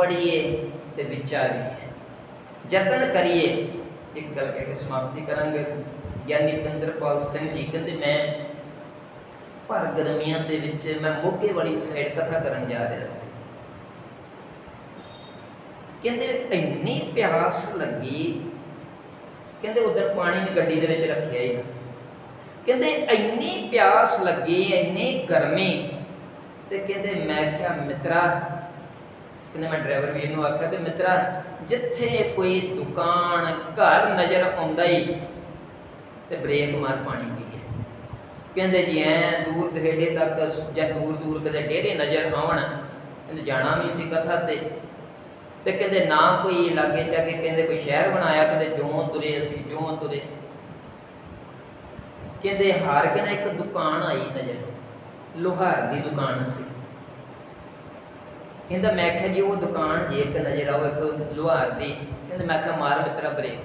ਪੜ੍ਹੀਏ ਤੇ ਵਿਚਾਰੀਏ। ਯਤਨ ਕਰੀਏ, ਇੱਕ ਗੱਲ ਕਹਿ ਕੇ ਸਮਾਪਤੀ ਕਰਾਂਗੇ। ਗਿਆਨੀ ਪਿੰਦਰਪਾਲ ਸਿੰਘ ਜੀ ਕਹਿੰਦੇ, ਮੈਂ ਭਰ ਗਰਮੀਆਂ ਦੇ ਵਿੱਚ ਮੈਂ ਮੋਗੇ ਵਾਲੀ ਸਾਈਡ ਕਥਾ ਕਰਨ ਜਾ ਰਿਹਾ ਸੀ। ਕਹਿੰਦੇ, ਇੰਨੀ ਪਿਆਸ ਲੱਗੀ। ਕਹਿੰਦੇ, ਉਧਰ ਪਾਣੀ ਵੀ ਗੱਡੀ ਦੇ ਵਿੱਚ ਰੱਖਿਆ ਹੀ ਕਹਿੰਦੇ, ਇੰਨੀ ਪਿਆਸ ਲੱਗੀ, ਇੰਨੀ ਗਰਮੀ। ਤੇ ਕਹਿੰਦੇ, ਮੈਂ ਕਿਹਾ, ਮਿੱਤਰਾ ਕਹਿੰਦੇ ਮੈਂ ਡਰਾਈਵਰ ਵੀਰ ਨੂੰ ਆਖਿਆ ਵੀ ਮਿੱਤਰਾ, ਜਿੱਥੇ ਕੋਈ ਦੁਕਾਨ, ਘਰ ਨਜ਼ਰ ਆਉਂਦਾ ਹੀ ਤੇ ਬ੍ਰੇਕ ਮਾਰ ਪਾਣੀ ਪੀਏ ਕਹਿੰਦੇ ਜੀ, ਐ ਦੂਰ ਦਰੇਡੇ ਤੱਕ ਜਾਂ ਦੂਰ ਦੂਰ ਕਦੇ ਡੇਰੇ ਨਜ਼ਰ ਆਉਣ, ਕਹਿੰਦੇ ਜਾਣਾ ਵੀ ਸੀ ਕਥਾ ਤੇ। ਤੇ ਕਹਿੰਦੇ ਨਾ ਕੋਈ ਲਾਗੇ ਜਾ ਕੇ ਕਹਿੰਦੇ ਕੋਈ ਸ਼ਹਿਰ ਬਣਾਇਆ ਕਹਿੰਦੇ ਜਿਉਂ ਤੁਰੇ ਅਸੀਂ ਜਿਉਂ ਤੁਰੇ। ਕਹਿੰਦੇ ਹਾਰ ਕਹਿੰਦਾ ਇੱਕ ਦੁਕਾਨ ਆਈ ਨਜ਼ਰ, ਲੋਹਾਰ ਦੀ ਦੁਕਾਨ ਸੀ। ਕਹਿੰਦਾ ਮੈਂ ਕਿਹਾ ਜੀ ਉਹ ਦੁਕਾਨ ਜੇ ਇੱਕ ਨਜ਼ਰ ਆਓ, ਇੱਕ ਲੋਹਾਰ ਦੀ, ਕਹਿੰਦੇ ਮੈਂ ਕਿਹਾ ਮਾਰ ਮਿੱਤਰਾ ਬ੍ਰੇਕ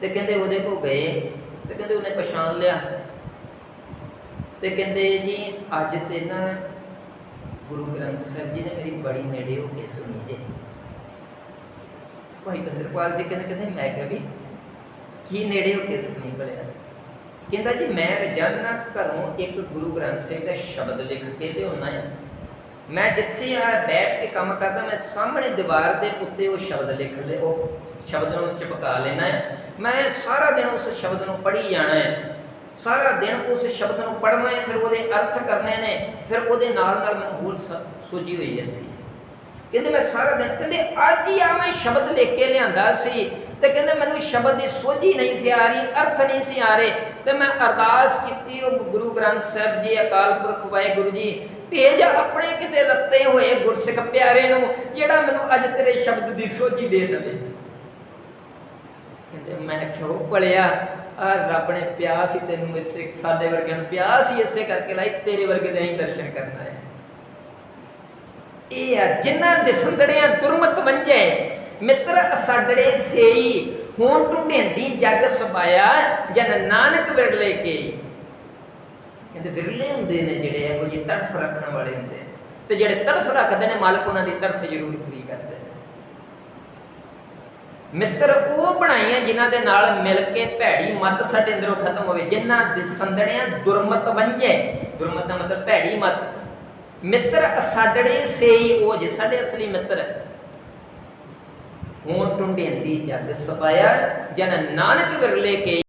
ਤੇ ਕਹਿੰਦੇ ਉਹਦੇ ਕੋਲ ਗਏ, ਤੇ ਕਹਿੰਦੇ ਉਹਨੇ ਪਛਾਣ ਲਿਆ। ਤੇ ਕਹਿੰਦੇ ਜੀ ਅੱਜ ਤੇ ਨਾ ਗੁਰੂ ਗ੍ਰੰਥ ਸਾਹਿਬ ਜੀ ਨੇ ਮੇਰੀ ਬੜੀ ਨੇੜੇ ਹੋ ਕੇ ਸੁਣੀ ਜੇ। ਭਾਈ ਬੰਦਰਪਾਲ ਸਿੰਘ ਕਹਿੰਦੇ ਕਹਿੰਦੇ ਮੈਂ ਕਿਹਾ ਵੀ ਕੀ ਨੇੜੇ ਹੋ ਕੇ ਸੁਣੀ ਭਲਿਆ? ਕਹਿੰਦਾ ਜੀ ਮੈਂ ਰੋਜ਼ਾਨਾ ਘਰੋਂ ਇੱਕ ਗੁਰੂ ਗ੍ਰੰਥ ਸਾਹਿਬ ਦਾ ਸ਼ਬਦ ਲਿਖ ਕੇ ਲਿਆਉਣਾ ਹੈ ਮੈਂ ਜਿੱਥੇ ਆ ਬੈਠ ਕੇ ਕੰਮ ਕਰਦਾ, ਮੈਂ ਸਾਹਮਣੇ ਦੀਵਾਰ ਦੇ ਉੱਤੇ ਉਹ ਸ਼ਬਦ ਲਿਖ ਲੈ ਉਹ ਸ਼ਬਦ ਨੂੰ ਚਿਪਕਾ ਲੈਣਾ ਹੈ। ਮੈਂ ਸਾਰਾ ਦਿਨ ਉਸ ਸ਼ਬਦ ਨੂੰ ਪੜ੍ਹੀ ਜਾਣਾ ਹੈ। ਸਾਰਾ ਦਿਨ ਉਸ ਸ਼ਬਦ ਨੂੰ ਪੜ੍ਹਨਾ ਹੈ, ਫਿਰ ਉਹਦੇ ਅਰਥ ਕਰਨੇ ਨੇ, ਫਿਰ ਉਹਦੇ ਨਾਲ ਨਾਲ ਮੈਨੂੰ ਹੋਰ ਸੋਝੀ ਹੋਈ ਜਾਂਦੀ ਹੈ। ਕਹਿੰਦੇ ਮੈਂ ਸਾਰਾ ਦਿਨ, ਕਹਿੰਦੇ ਅੱਜ ਹੀ ਆ ਮੈਂ ਸ਼ਬਦ ਲਿਖ ਕੇ ਲਿਆਂਦਾ ਸੀ। ਤੇ ਕਹਿੰਦੇ ਮੈਨੂੰ ਸ਼ਬਦ ਦੀ ਸੋਝੀ ਨਹੀਂ ਸੀ ਆ ਰਹੀ, ਅਰਥ ਨਹੀਂ ਸੀ ਆ ਰਹੇ। ਤੇ ਮੈਂ ਅਰਦਾਸ ਕੀਤੀ ਉਹ ਗੁਰੂ ਗ੍ਰੰਥ ਸਾਹਿਬ ਜੀ, ਅਕਾਲ ਪੁਰਖ ਵਾਹਿਗੁਰੂ ਜੀ, ਭੇਜ ਆਪਣੇ ਕਿਤੇ ਲੱਤੇ ਹੋਏ ਗੁਰਸਿੱਖ ਪਿਆਰੇ ਨੂੰ, ਜਿਹੜਾ ਮੈਨੂੰ ਅੱਜ ਤੇਰੇ ਸ਼ਬਦ ਦੀ ਸੋਝੀ ਦੇ ਦੇਵੇ। ਕਹਿੰਦੇ ਮੈਂ ਕਿਉਂ ਭਲਿਆ? ਆ ਰੱਬ ਨੇ ਪਿਆਸ ਹੀ ਤੈਨੂੰ ਇਸੇ ਸਾਡੇ ਵਰਗਿਆਂ ਨੂੰ ਪਿਆਸ ਹੀ ਇਸੇ ਕਰਕੇ ਲਾਈ, ਤੇਰੇ ਵਰਗੇ ਦੇ ਹੀ ਦਰਸ਼ਨ ਕਰਨਾ ਹੈ। ਇਹ ਆ, ਜਿਨ੍ਹਾਂ ਦੇ ਸੰਦੜਿਆਂ ਦੁਰਮਤ ਵੰਜੇ ਮਿੱਤਰ, ਅਸਾਡੜੇ ਸੇਈ ਹੋਂ ਟੁੰਡੇਂਦੀ ਜਗ ਸਬਾਇਆ, ਜਨ ਨਾਨਕ ਵਿਰਲੇ ਕੇ। ਕਹਿੰਦੇ ਵਿਰਲੇ ਹੁੰਦੇ ਨੇ ਜਿਹੜੇ, ਇਹੋ ਜਿਹੀ ਤੜਫ ਰੱਖਣ ਵਾਲੇ ਹੁੰਦੇ ਤੇ ਜਿਹੜੇ ਤੜਫ ਰੱਖਦੇ ਨੇ, ਮਾਲਕ ਉਹਨਾਂ ਦੀ ਤੜਫ ਜ਼ਰੂਰ ਪੂਰੀ ਕਰਦੇ ਮਿੱਤਰ, ਉਹ ਬਣਾਈਆਂ ਜਿਨ੍ਹਾਂ ਦੇ ਨਾਲ ਮਿਲ ਕੇ ਭੈੜੀ ਮਤ ਸਾਡੇ ਅੰਦਰੋਂ ਖਤਮ ਹੋਵੇ, ਜਿਨ੍ਹਾਂ ਦੇ ਸੰਦੜਿਆਂ ਦੁਰਮਤ ਵੰਜੇ ਦੁਰਮਤ ਦਾ ਮਤਲਬ ਭੈੜੀ ਮਤ। ਮਿੱਤਰ ਅਸਾਡੜੇ ਸੇਈ ਉਹ ਜੇ ਸਾਡੇ ਅਸਲੀ ਮਿੱਤਰ ਹੋਂ। ਟੁੰਡੇਂਦੀ ਜਗ ਸਬਾਇਆ, ਜਨ ਨਾਨਕ ਵਿਰਲੇ ਕੇ